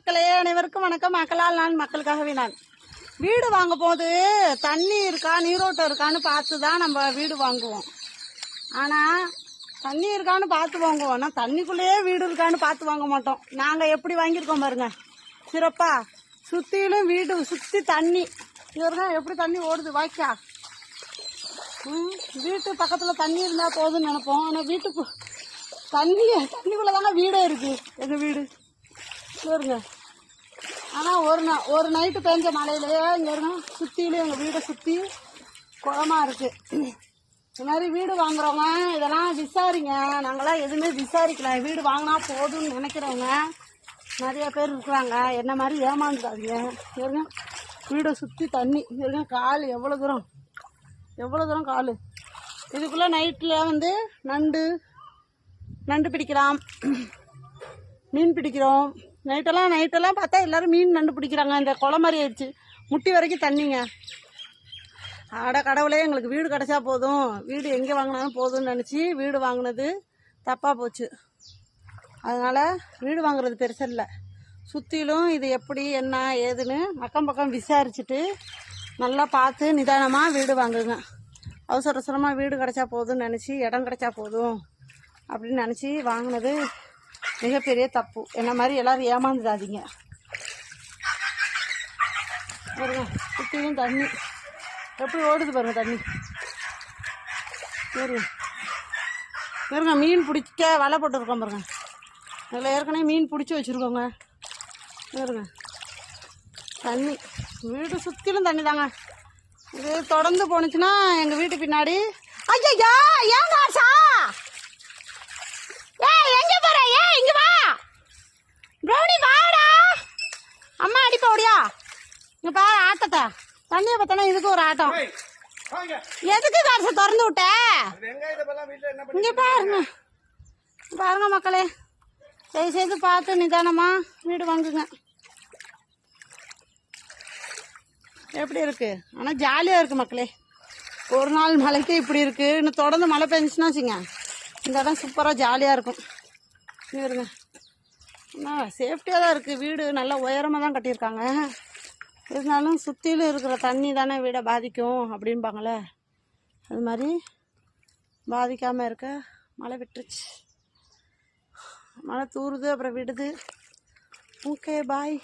மக்களே அனைவருக்கும் வணக்கம். மக்களால் நான் மக்களுக்காகவே நான் வீடு வாங்க போது தண்ணி இருக்கா நீரோட்டம் இருக்கான்னு பார்த்து தான் நம்ம வீடு வாங்குவோம். ஆனால் தண்ணி இருக்கான்னு பார்த்து வாங்குவோம் ஆனால் தண்ணிக்குள்ளேயே வீடு இருக்கான்னு பார்த்து வாங்க மாட்டோம். நாங்கள் எப்படி வாங்கியிருக்கோம் பாருங்க. சிறப்பா. சுற்றிலும் வீடு சுற்றி தண்ணி. இவருங்க எப்படி தண்ணி ஓடுது வாய்க்கா. ம், வீட்டு பக்கத்தில் தண்ணி இருந்தால் போதும்னு நினைப்போம். ஆனால் வீட்டுக்கு தண்ணி தண்ணிக்குள்ளே தாங்க வீடே இருக்குது எங்கள் வீடு? இருங்க ஆனால் ஒரு நா ஒரு நைட்டு பெஞ்ச மழையிலேயே இங்கே இருங்க சுற்றிலும் எங்கள் வீடை சுற்றி குளமா இருக்குது இது மாதிரி வீடு வாங்குறவங்க இதெல்லாம் விசாரிங்க. நாங்களாம் எதுவுமே விசாரிக்கல. வீடு வாங்கினா போதும்னு நினைக்கிறவங்க நிறைய பேர் இருக்கிறாங்க. என்ன மாதிரி ஏமாந்துடாதீங்க. இருங்க வீடை சுற்றி தண்ணி. இருங்க கால் எவ்வளோ தூரம்? எவ்வளோ தூரம் கால்? இதுக்குள்ளே நைட்டில் வந்து நண்டு நண்டு பிடிக்கலாம். மீன் பிடிக்கிறோம். நைட்டெல்லாம் நைட்டெல்லாம் பார்த்தா எல்லாரும் மீன் நண்டு பிடிக்கிறாங்க. இந்த குளம் மாதிரி ஆயிடுச்சு. முட்டி வரைக்கும் தண்ணிங்க. அட கடவுளே எங்களுக்கு வீடு கிடச்சா போதும். வீடு எங்கே வாங்கினாலும் போதும்னு நினச்சி வீடு வாங்கினது தப்பாக போச்சு. அதனால் வீடு வாங்குறது பெருசில்லை சுற்றிலும் இது எப்படி என்ன ஏதுன்னு அக்கம் பக்கம் விசாரிச்சுட்டு நல்லா பார்த்து நிதானமாக வீடு வாங்குங்க. அவசர அவசரமாக வீடு கிடச்சா போதும்னு நினச்சி இடம் கிடச்சா போதும் அப்படின்னு நினச்சி வாங்கினது மிகப்பெரிய தப்பு. என்ன மாதிரி எல்லாரும் ஏமாந்துடாதீங்க. பாருங்க சுற்றியும் தண்ணி. எப்படி ஓடுது பாருங்க தண்ணி. பாருங்க. பாருங்க மீன் பிடிக்க வலை போட்டுருக்கோம் பாருங்க. அதில் ஏற்கனவே மீன் பிடிச்சி வச்சுருக்கோங்க. பாருங்க. தண்ணி. வீடு சுற்றிலும் தண்ணி தாங்க. இது தொடர்ந்து போணுச்சுன்னா எங்கள் வீட்டு பின்னாடி ஐயா ஏன் சார்? ஓடியா? இங்க பா ஆட்டத்தை. தண்ணியை பார்த்தனா இதுக்கு ஒரு ஆட்டம். எதுக்கு காசை திறந்து விட்ட? இங்க பாருங்க. பாருங்க மக்களே. தயவு செய்து பார்த்து நிதானமா வீடு வாங்குங்க. எப்படி இருக்கு? ஆனால் ஜாலியாக இருக்கு மக்களே. ஒரு நாள் மழைக்கு இப்படி இருக்கு. இன்னும் தொடர்ந்து மழை பெஞ்சுச்சுன்னா வச்சுங்க. இந்த இடம் சூப்பராக ஜாலியாக இருக்கும். இருங்க. ஆனால் சேஃப்டியாக தான் இருக்குது வீடு நல்லா உயரமாக தான் கட்டியிருக்காங்க. இருந்தாலும் சுற்றிலும் இருக்கிற தண்ணி தானே வீடை பாதிக்கும் அப்படின்பாங்களே அது மாதிரி பாதிக்காமல் இருக்க மழை விட்டுருச்சு. மழை தூறுது அப்புறம் விடுது. Okay bye